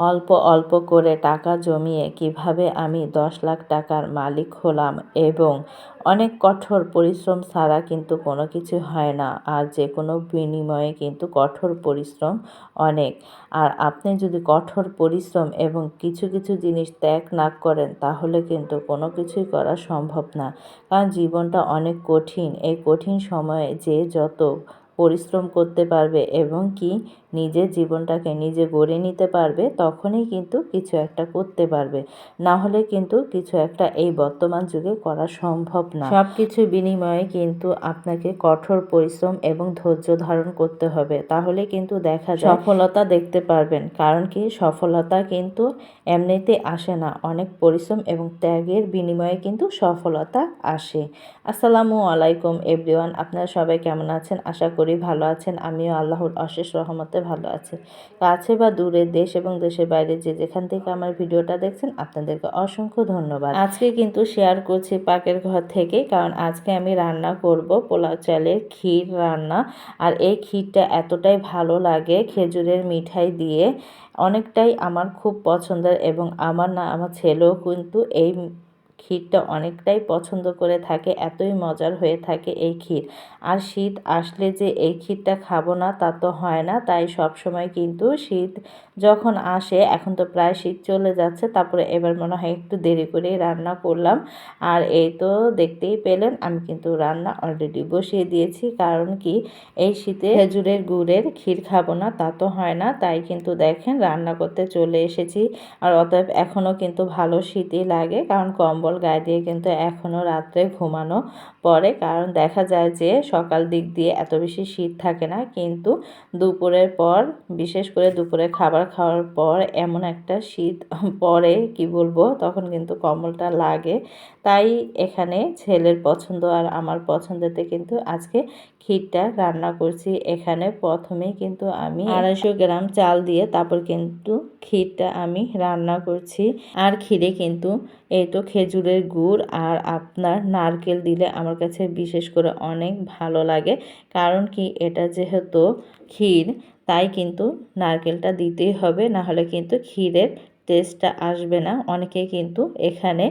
অল্প অল্প করে টাকা জমিয়ে কীভাবে আমি দশ লাখ টাকার মালিক হলাম এবং অনেক কঠোর পরিশ্রম ছাড়া কিন্তু কোনো কিছু হয় না আর যে কোনো বিনিময়ে কিন্তু কঠোর পরিশ্রম অনেক। আর আপনি যদি কঠোর পরিশ্রম এবং কিছু কিছু জিনিস ত্যাগ না করেন তাহলে কিন্তু কোনো কিছুই করা সম্ভব না। কারণ জীবনটা অনেক কঠিন। এই কঠিন সময়ে যে যত পরিশ্রম করতে পারবে এবং কি নিজের জীবনটাকে নিজে গড়ে নিতে পারবে তখনই কিন্তু কিছু একটা করতে পারবে। না হলে কিন্তু কিছু একটা এই বর্তমান যুগে করা সম্ভব না। সব কিছু বিনিময়ে কিন্তু আপনাকে কঠোর পরিশ্রম এবং ধৈর্য ধারণ করতে হবে। তাহলে কিন্তু দেখা যায় সফলতা দেখতে পারবেন। কারণ কি? সফলতা কিন্তু এমনিতে আসে না। অনেক পরিশ্রম এবং ত্যাগের বিনিময়ে কিন্তু সফলতা আসে। আসসালামু আলাইকুম এভরিওয়ান। আপনারা সবাই কেমন আছেন? আশা করি ভালো আছেন। আমিও আল্লাহর অশেষ রহমতে ভালো আছি। কাছে বা দূরে দেশ এবং দেশের বাইরে যে যেখান থেকে আমার ভিডিওটা দেখছেন, আপনাদেরকে অসংখ্য ধন্যবাদ। আজকে কিন্তু শেয়ার করছি পাকের ঘর থেকে, কারণ আজকে আমি রান্না করব পোলাও চালের ক্ষীর রান্না। আর এই ক্ষীরটা এতটাই ভালো লাগে খেজুরের মিঠাই দিয়ে। অনেকটাই আমার খুব পছন্দের এবং আমার না, আমার ছেলেও কিন্তু এই ক্ষীরটা অনেকটাই পছন্দ করে থাকে, এতই মজার হয়ে থাকে এই ক্ষীর। আর শীত আসলে যে এই ক্ষীরটা খাব না তা তো হয় না, তাই সব সময় কিন্তু শীত যখন আসে, এখন তো প্রায় শীত চলে যাচ্ছে, তারপরে এবার মনে হয় একটু দেরি করেই রান্না করলাম। আর এই তো দেখতেই পেলেন, আমি কিন্তু রান্না অলরেডি বসিয়ে দিয়েছি, কারণ কি এই শীতে খেজুরের গুড়ের ক্ষীর খাব না তা তো হয় না, তাই কিন্তু দেখেন রান্না করতে চলে এসেছি। আর অতএব এখনও কিন্তু ভালো শীতই লাগে, কারণ কম্বল গায়ে দিয়ে কিন্তু এখনও রাত্রে ঘুমানো পরে কারণ দেখা যায় যে সকাল দিক দিয়ে এত বেশি শীত থাকে না, কিন্তু দুপুরের পর, বিশেষ করে দুপুরে খাবার খাওয়ার পর এমন একটা শীত পরে কি বলব, তখন কিন্তু কম্বলটা লাগে। তাই এখানে ছেলের পছন্দ আর আমার পছন্দেতে কিন্তু আজকে ক্ষীরটা রান্না করছি। এখানে প্রথমেই কিন্তু আমি আড়াইশো গ্রাম চাল দিয়ে তারপর কিন্তু ক্ষীরটা আমি রান্না করছি। আর ক্ষীরে কিন্তু এই তো খেজুরের গুড় আর আপনার নারকেল দিলে আমার কাছে বিশেষ করে অনেক ভালো লাগে। কারণ কি, এটা যেহেতু ক্ষীর, তাই কিন্তু নারকেলটা দিতেই হবে না হলে কিন্তু ক্ষীরের টেস্টটা আসবে না। অনেকে কিন্তু এখানে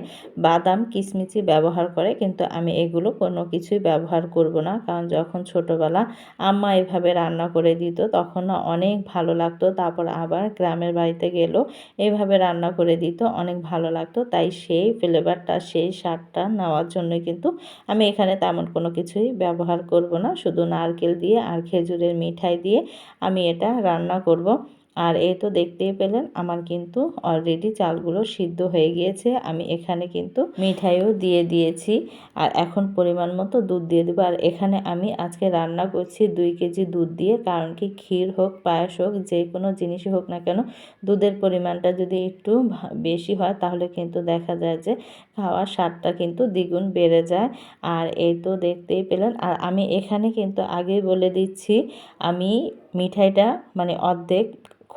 বাদাম কিশমিচি ব্যবহার করে, কিন্তু আমি এগুলো কোনো কিছুই ব্যবহার করব না। কারণ যখন ছোটোবেলা আম্মা এভাবে রান্না করে দিত, তখন অনেক ভালো লাগতো। তারপর আবার গ্রামের বাড়িতে গেলেও এভাবে রান্না করে দিত, অনেক ভালো লাগতো। তাই সেই ফ্লেভারটা সেই স্বাদটা নেওয়ার জন্য কিন্তু আমি এখানে তেমন কোনো কিছুই ব্যবহার করব না। শুধু নারকেল দিয়ে আর খেজুরের মিঠাই দিয়ে আমি এটা রান্না করব। আর এই তো দেখতেই পেলেন আমার কিন্তু অলরেডি চালগুলো সিদ্ধ হয়ে গিয়েছে। আমি এখানে কিন্তু মিঠাইও দিয়ে দিয়েছি আর এখন পরিমাণ মতো দুধ দিয়ে দেবো। আর এখানে আমি আজকে রান্না করছি দুই কেজি দুধ দিয়ে, কারণ কি ক্ষীর হোক, পায়েস হোক, যে কোনো জিনিসই হোক না কেন, দুধের পরিমাণটা যদি একটু বেশি হয় তাহলে কিন্তু দেখা যায় যে খাওয়ার স্বাদটা কিন্তু দ্বিগুণ বেড়ে যায়। আর এই তো দেখতেই পেলেন আর আমি এখানে কিন্তু আগেই বলে দিচ্ছি, আমি মিঠাইটা মানে অর্ধেক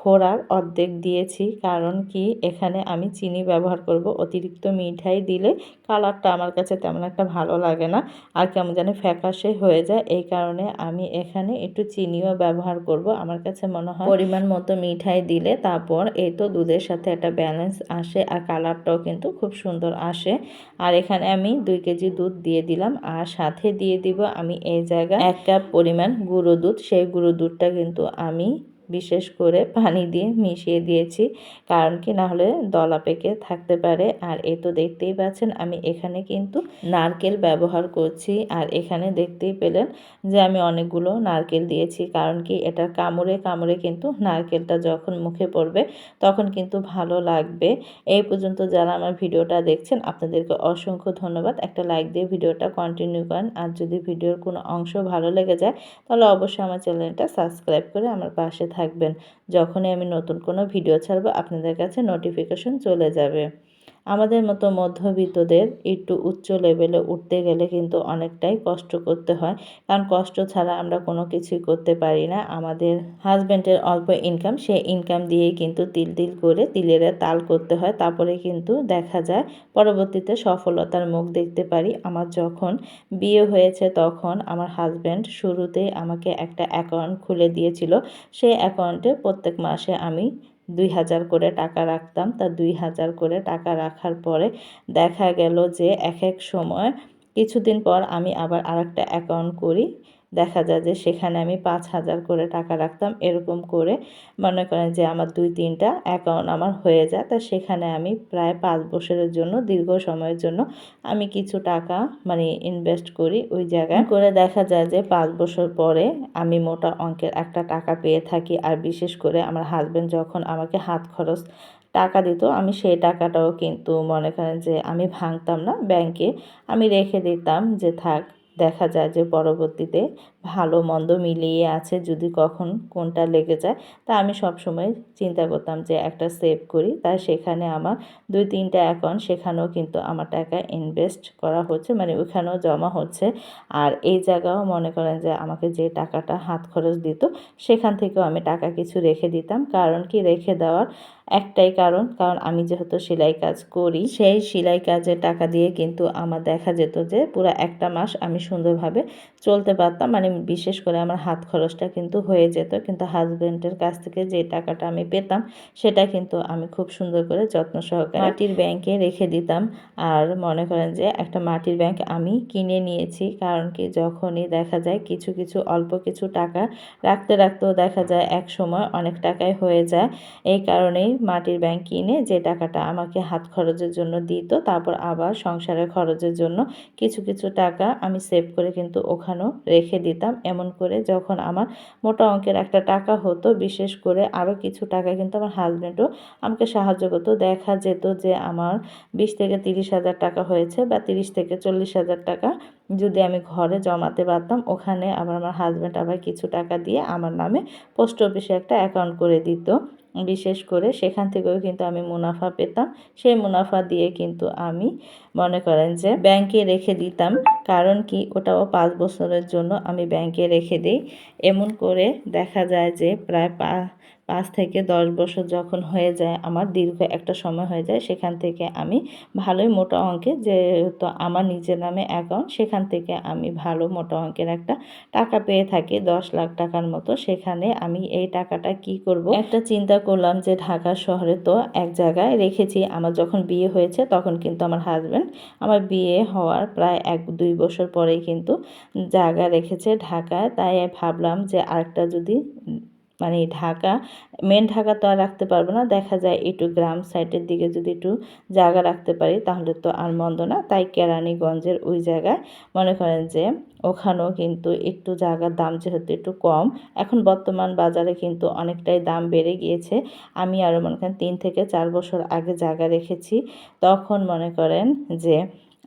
খোড়ার অর্ধেক দিয়েছি, কারণ কি এখানে আমি চিনি ব্যবহার করব। অতিরিক্ত মিঠাই দিলে কালারটা আমার কাছে তেমন একটা ভালো লাগে না আর কেমন যেন ফ্যাকাশে হয়ে যায়। এই কারণে আমি এখানে একটু চিনিও ব্যবহার করব। আমার কাছে মনে হয় পরিমাণ মতো মিঠাই দিলে তারপর এই তো দুধের সাথে একটা ব্যালেন্স আসে আর কালারটাও কিন্তু খুব সুন্দর আসে। আর এখানে আমি দুই কেজি দুধ দিয়ে দিলাম আর সাথে দিয়ে দিব আমি এই জায়গায় এক কাপ পরিমাণ গুঁড়ো দুধ। সেই গুঁড়ো দুধটা কিন্তু আমি বিশেষ করে পানি দিয়ে মিশিয়ে দিয়েছি, কারণ কি না হলে দলা পেকে থাকতে পারে। আর এ তো দেখতেই পাচ্ছেন, আমি এখানে কিন্তু নারকেল ব্যবহার করছি। আর এখানে দেখতেই পেলেন যে আমি অনেকগুলো নারকেল দিয়েছি, কারণ কি এটা কামড়ে কামড়ে কিন্তু নারকেলটা যখন মুখে পড়বে তখন কিন্তু ভালো লাগবে। এই পর্যন্ত যারা আমার ভিডিওটা দেখছেন, আপনাদেরকে অসংখ্য ধন্যবাদ। একটা লাইক দিয়ে ভিডিওটা কন্টিনিউ করেন। আর যদি ভিডিওর কোনো অংশ ভালো লেগে যায়, তাহলে অবশ্যই আমার চ্যানেলটা সাবস্ক্রাইব করে আমার পাশে থাকবেন। যখনই আমি নতুন কোনো ভিডিও ছাড়বো আপনাদের কাছে নোটিফিকেশন চলে যাবে। আমাদের মতো মধ্যবিত্তদের একটু উচ্চ লেভেলে উঠতে গেলে কিন্তু অনেকটাই কষ্ট করতে হয়। কারণ কষ্ট ছাড়া আমরা কোনো কিছুই করতে পারি না। আমাদের হাজব্যান্ডের অল্প ইনকাম সেই ইনকাম দিয়েই কিন্তু তিল তিল করে তিলের তাল করতে হয়। তারপরে কিন্তু দেখা যায় পরবর্তীতে সফলতার মুখ দেখতে পারি। আমার যখন বিয়ে হয়েছে তখন আমার হাজব্যান্ড শুরুতেই আমাকে একটা অ্যাকাউন্ট খুলে দিয়েছিল। সেই অ্যাকাউন্টে প্রত্যেক মাসে আমি দুই হাজার করে টাকা রাখতাম। তা দুই হাজার করে টাকা রাখার পরে দেখা গেল যে এক এক সময় কিছুদিন পর আমি আবার আরেকটা অ্যাকাউন্ট করি। দেখা যায় যে সেখানে আমি পাঁচ হাজার করে টাকা রাখতাম, এরকম করে মনে করেন যে আমার দুই, তিনটা অ্যাকাউন্ট আমার হয়ে যায়। তা সেখানে আমি প্রায় পাঁচ বছরের জন্য, দীর্ঘ সময়ের জন্য আমি কিছু টাকা মানে ইনভেস্ট করি ওই জায়গায়। করে দেখা যায় যে পাঁচ বছর পরে আমি মোটা অঙ্কের একটা টাকা পেয়ে থাকি। আর বিশেষ করে আমার হাজব্যান্ড যখন আমাকে হাত খরচ টাকা দিত, আমি সেই টাকাটাও কিন্তু মনে করেন যে আমি ভাঙতাম না। ব্যাংকে আমি রেখে দিতাম যে থাক দেখা যায় যে পরবর্তীতে ভালো মন্দ মিলিয়ে আছে যদি কখন কোনটা লেগে যায়। তা আমি সব সময় চিন্তা করতাম যে একটা সেভ করি। তাই সেখানে আমার দুই তিনটা অ্যাকাউন্ট সেখানেও কিন্তু আমার টাকা ইনভেস্ট করা হচ্ছে মানে ওখানেও জমা হচ্ছে। আর এই জায়গাও মনে করেন যে আমাকে যে টাকাটা হাত খরচ দিত, সেখান থেকেও আমি টাকা কিছু রেখে দিতাম। কারণ কি? রেখে দেওয়ার একটাই কারণ কারণ আমি যেহেতু সেলাই কাজ করি, সেই সেলাই কাজের টাকা দিয়ে কিন্তু আমার দেখা যেত যে পুরো একটা মাস আমি সুন্দরভাবে চলতে পারতাম। মানে বিশেষ করে আমার হাত খরচটা কিন্তু হয়ে যেত। কিন্তু হাজব্যান্ডের কাছ থেকে যে টাকাটা আমি পেতাম সেটা কিন্তু আমি খুব সুন্দর করে যত্ন সহকারে মাটির ব্যাংকে রেখে দিতাম। আর মনে করেন যে একটা মাটির ব্যাংক আমি কিনে নিয়েছি। কারণ কি যখনই দেখা যায় কিছু কিছু অল্প কিছু টাকা রাখতে রাখতেও দেখা যায় এক সময় অনেক টাকায় হয়ে যায়। এই কারণেই মাটির ব্যাংক কিনে যে টাকাটা আমাকে হাত খরচের জন্য দিত তারপর আবার সংসারের খরচের জন্য কিছু কিছু টাকা আমি সেভ করে কিন্তু ওখানেও রেখে দিতাম। এমন করে যখন আমার মোটা অঙ্কের একটা টাকা হতো, বিশেষ করে আরও কিছু টাকা কিন্তু আমার হাজব্যান্ডও আমাকে সাহায্য করতো। দেখা যেত যে আমার বিশ থেকে তিরিশ হাজার টাকা হয়েছে বা তিরিশ থেকে চল্লিশ হাজার টাকা যদি আমি ঘরে জমাতে পারতাম, ওখানে আবার আমার হাজব্যান্ড আবার কিছু টাকা দিয়ে আমার নামে পোস্ট অফিসে একটা অ্যাকাউন্ট করে দিত। বিশেষ করে সেখান থেকেও কিন্তু আমি মুনাফা পেতাম। সেই মুনাফা দিয়ে কিন্তু আমি মনে করেন যে ব্যাংকে রেখে দিতাম। কারণ কি? ওটাও পাঁচ বছরের জন্য আমি ব্যাংকে রেখে দিই। এমন করে দেখা যায় যে প্রায় পা পাঁচ থেকে দশ বছর যখন হয়ে যায়, আমার দীর্ঘ একটা সময় হয়ে যায়, সেখান থেকে আমি ভালোই মোটা অঙ্কের যেহেতু আমার নিজের নামে অ্যাকাউন্ট সেখান থেকে আমি ভালো মোটা অঙ্কের একটা টাকা পেয়ে থাকি, দশ লাখ টাকার মতো। সেখানে আমি এই টাকাটা কি করব? একটা চিন্তা করলাম যে ঢাকা শহরে তো এক জায়গায় রেখেছি, আমার যখন বিয়ে হয়েছে তখন কিন্তু আমার হাজব্যান্ড আমার বিয়ে হওয়ার প্রায় এক দুই বছর পরেই কিন্তু জায়গা রেখেছে ঢাকায়। তাই ভাবলাম যে আরেকটা যদি মানে ঢাকা মেন ঢাকা তো আর রাখতে পারব না। দেখা যায় একটু গ্রাম সাইডের দিকে যদি একটু জায়গা রাখতে পারি, তাহলে তো আর মন্দ না। তাই কেরানীগঞ্জের ওই জায়গায় মনে করেন যে ওখানেও কিন্তু একটু জায়গার দাম যেহেতু একটু কম, এখন বর্তমান বাজারে কিন্তু অনেকটাই দাম বেড়ে গিয়েছে। আমি আরও মনে করেন তিন থেকে চার বছর আগে জায়গা রেখেছি। তখন মনে করেন যে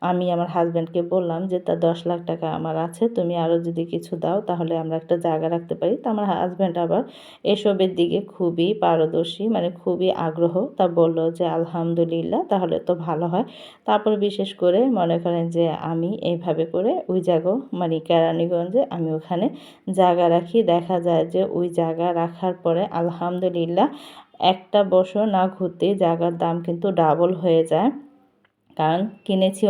আমি আমার হাজব্যান্ডকে বললাম যে, তা দশ লাখ টাকা আমার আছে, তুমি আরও যদি কিছু দাও, তাহলে আমরা একটা জায়গা রাখতে পারি। তো আমার হাজব্যান্ড আবার এসবের দিকে খুবই পারদর্শী মানে খুবই আগ্রহ। তা বলল যে, আলহামদুলিল্লাহ, তাহলে তো ভালো হয়। তারপর বিশেষ করে মনে করেন যে, আমি এইভাবে করে ওই জায়গা মানে কেরানীগঞ্জে আমি ওখানে জায়গা রাখি। দেখা যায় যে, ওই জায়গা রাখার পরে আলহামদুলিল্লাহ একটা বছর না ঘুরতে জায়গার দাম কিন্তু ডাবল হয়ে যায়। কারণ কিনেছি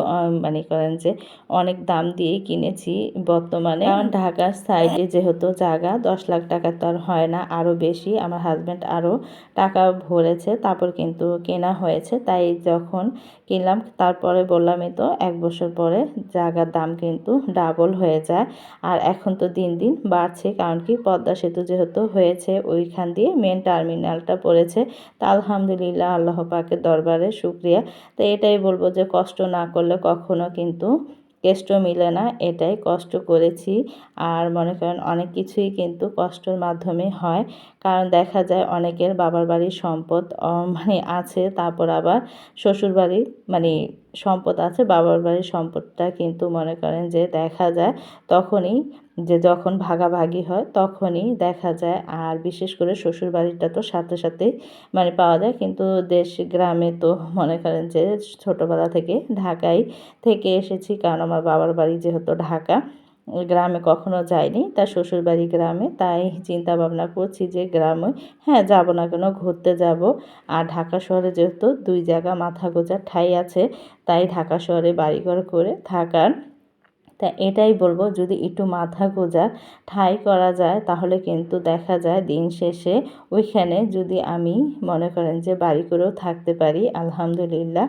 মানে করেন যে অনেক দাম দিয়েই কিনেছি বর্তমানে। কারণ ঢাকার সাইডে যেহেতু জায়গা, দশ লাখ টাকা তো আর হয় না আরও বেশি। আমার হাজব্যান্ড আরও টাকা ভরেছে, তারপর কিন্তু কেনা হয়েছে। তাই যখন কিনলাম, তারপরে বললামই তো, এক বছর পরে জায়গার দাম কিন্তু ডাবল হয়ে যায়। আর এখন তো দিন দিন বাড়ছে, কারণ কি পদ্মা সেতু যেহেতু হয়েছে, ওইখান দিয়ে মেন টার্মিনালটা পড়েছে। তা আলহামদুলিল্লাহ, আল্লাহ পাকের দরবারে শুক্রিয়া। তো এটাই বলব যে কষ্ট না করলে কখনো কিন্তু কেষ্ট মিলে না, এটাই কষ্ট করেছি। আর মনে করেন অনেক কিছুই কিন্তু কষ্টর মাধ্যমে হয়। কারণ দেখা যায় অনেকের বাবার বাড়ির সম্পদ মানে আছে, তারপর আবার শ্বশুর বাড়ির মানে সম্পদ আছে, বাবার বাড়ির সম্পদটা কিন্তু মনে করেন যে দেখা যায় তখনই যে যখন ভাগাভাগি হয় তখনই দেখা যায়। আর বিশেষ করে শ্বশুর বাড়িটা তো সাথে সাথে মানে পাওয়া যায়। কিন্তু দেশ গ্রামে তো মনে করেন যে ছোটোবেলা থেকে ঢাকায় থেকে এসেছি। কারণ আমার বাবার বাড়ি যেহেতু ঢাকা গ্রামে কখনো যাইনি, তার শ্বশুরবাড়ি গ্রামে। তাই চিন্তা ভাবনা করছি যে গ্রামে হ্যাঁ যাব না কেন, ঘুরতে যাব। আর ঢাকা শহরে যেহেতু দুই জায়গা মাথা গোজার ঠাই আছে, তাই ঢাকা শহরে বাড়িঘর করে থাকার তা এটাই বলব, যদি একটু মাথা গোজা ঠাই করা যায়, তাহলে কিন্তু দেখা যায় দিন শেষে ওইখানে যদি আমি মনে করেন যে বাড়ি করেও থাকতে পারি, আলহামদুলিল্লাহ,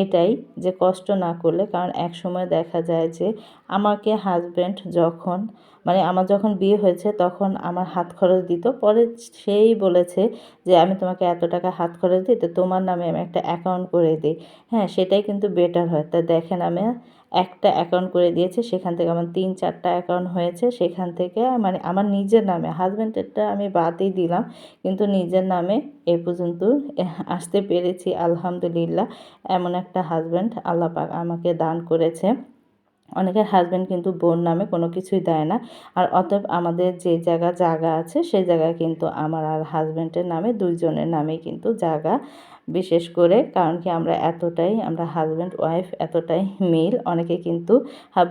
এটাই যে কষ্ট না করলে, কারণ এক সময় দেখা যায় যে আমাকে হাজব্যান্ড যখন মানে আমার যখন বিয়ে হয়েছে, তখন আমার হাত খরচ দিত, পরে সেই বলেছে যে আমি তোমাকে এত টাকা হাত খরচ দিই, তো তোমার নামে আমি একটা অ্যাকাউন্ট করে দিই। হ্যাঁ সেটাই কিন্তু বেটার হয়। তা দেখেন আমি একটা অ্যাকাউন্ট করে দিয়েছে, সেখান থেকে আমার তিন চারটা অ্যাকাউন্ট হয়েছে, সেখান থেকে মানে আমার নিজের নামে হাজব্যান্ডেরটা আমি বাদই দিলাম, কিন্তু নিজের নামে এ পর্যন্ত আসতে পেরেছি, আলহামদুলিল্লাহ। এমন একটা হাজব্যান্ড আল্লাহ পাক আমাকে দান করেছে। অনেকের হাজব্যান্ড কিন্তু বোন নামে কোনো কিছুই দেয় না, আর অতএব আমাদের যে জায়গা জায়গা আছে, সেই জায়গায় কিন্তু আমার আর হাজব্যান্ডের নামে দুইজনের নামেই কিন্তু জায়গা বিশেষ করে কারণ কি আমরা এতটাই আমরা হাজব্যান্ড ওয়াইফ এতটাই মিল অনেকে কিন্তু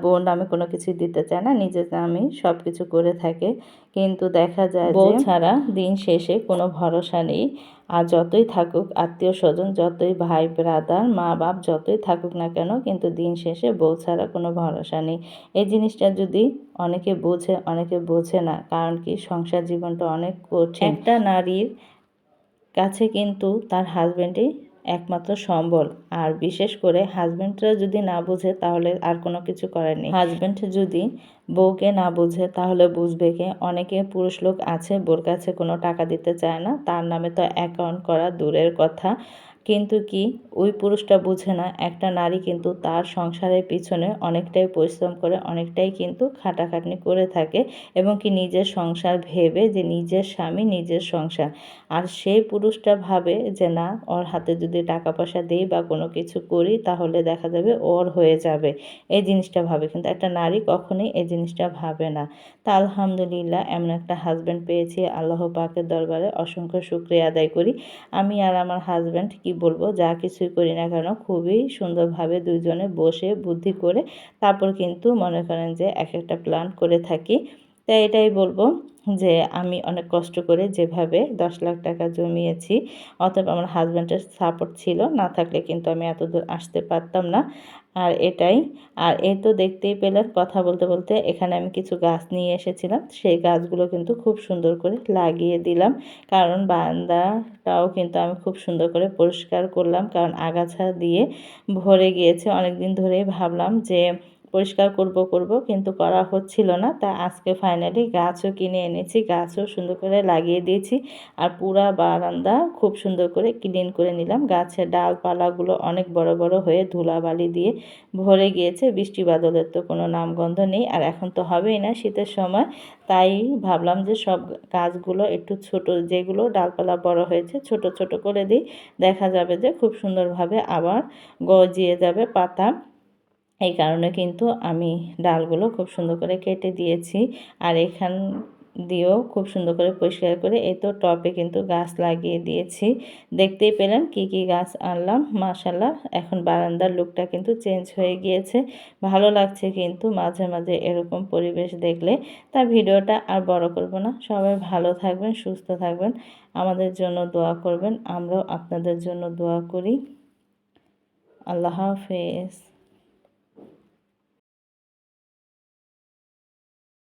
বোন নামে কোনো কিছু দিতে চায় না নিজের নামে সব কিছু করে থাকে। কিন্তু দেখা যায় বউ ছাড়া দিন শেষে কোনো ভরসা নেই আর যতই থাকুক আত্মীয় স্বজন যতই ভাই ব্রাদার মা বাপ যতই থাকুক না কেন কিন্তু দিন শেষে বউ ছাড়া কোনো ভরসা নেই। এই জিনিসটা যদি অনেকে বোঝে অনেকে বোঝে না কারণ কি সংসার জীবনটা অনেক কঠিন। একটা নারীর কাছে কিন্তু তার হাজব্যান্ডই একমাত্র সম্বল। আর বিশেষ করে হাজব্যান্ডরা যদি না বুঝে, তাহলে আর কোনো কিছু করার নেই। হাজব্যান্ড যদি বউকে না বুঝে, তাহলে বুঝবে কে? অনেকে পুরুষ লোক আছে, বোর কাছে কোনো টাকা দিতে চায় না। তার নামে তো অ্যাকাউন্ট করা দূরের কথা। কিন্তু কি, ওই পুরুষটা বুঝে না, একটা নারী কিন্তু তার সংসারের পিছনে অনেকটাই পরিশ্রম করে, অনেকটাই কিন্তু খাটাখাটনি করে থাকে এবং কি নিজের সংসার ভেবে যে নিজের স্বামী নিজের সংসার। আর সেই পুরুষটা ভাবে যে না, ওর হাতে যদি টাকা পয়সা দিই বা কোনো কিছু করি, তাহলে দেখা যাবে ওর হয়ে যাবে। এই জিনিসটা ভাবে, কিন্তু একটা নারী কখনোই এই জিনিসটা ভাবে না। তা আলহামদুলিল্লাহ, এমন একটা হাজব্যান্ড পেয়েছি, আল্লাহ পাকের দরবারে অসংখ্য শুক্রিয়া আদায় করি। আমি আর আমার হাজব্যান্ড কি বলব, যা কিছুই করি না কেন, খুবই সুন্দরভাবে দুজনে বসে বুদ্ধি করে তারপর কিন্তু মনে করেন যে এক একটা প্ল্যান করে থাকি। তাই এটাই বলব যে আমি অনেক কষ্ট করে যেভাবে দশ লাখ টাকা জমিয়েছি, অতএব আমার হাজব্যান্ডের সাপোর্ট ছিল, না থাকলে কিন্তু আমি এত দূর আসতে পারতাম না। আর এটাই, আর এই তো দেখতেই পেলেন কথা বলতে বলতে এখানে আমি কিছু গাছ নিয়ে এসেছিলাম, সেই গাছগুলো কিন্তু খুব সুন্দর করে লাগিয়ে দিলাম। কারণ বারান্দাটাও কিন্তু আমি খুব সুন্দর করে পরিষ্কার করলাম, কারণ আগাছা দিয়ে ভরে গিয়েছে। অনেক দিন ধরেই ভাবলাম যে পরিষ্কার করব করব, কিন্তু করা হচ্ছিল না। তা আজকে ফাইনালি গাছও কিনে এনেছি, গাছও সুন্দর করে লাগিয়ে দিয়েছি আর পুরা বারান্দা খুব সুন্দর করে ক্লিন করে নিলাম। গাছের ডালপালাগুলো অনেক বড় বড় হয়ে ধুলাবালি দিয়ে ভরে গিয়েছে। বৃষ্টি বাদলের তো কোনো নামগন্ধ নেই আর এখন তো হবেই না শীতের সময়। তাই ভাবলাম যে সব গাছগুলো একটু ছোট, যেগুলো ডালপালা বড় হয়েছে ছোট ছোট করে দিই। দেখা যাবে যে খুব সুন্দরভাবে আবার গজিয়ে যাবে পাতা। এই কারণে কিন্তু আমি ডালগুলো খুব সুন্দর করে কেটে দিয়েছি। আর এখান দিয়েও খুব সুন্দর করে পরিষ্কার করে এই তো টপে কিন্তু গাছ লাগিয়ে দিয়েছি। দেখতেই পেলেন কি কি গাছ আনলাম মাশাল্লাহ এখন বারান্দার লুকটা কিন্তু চেঞ্জ হয়ে গিয়েছে। ভালো লাগছে কিন্তু মাঝে মাঝে এরকম পরিবেশ দেখলে। তা ভিডিওটা আর বড় করব না। সবাই ভালো থাকবেন, সুস্থ থাকবেন। আমাদের জন্য দোয়া করবেন। আমরাও আপনাদের জন্য দোয়া করি। আল্লাহ হাফেজ।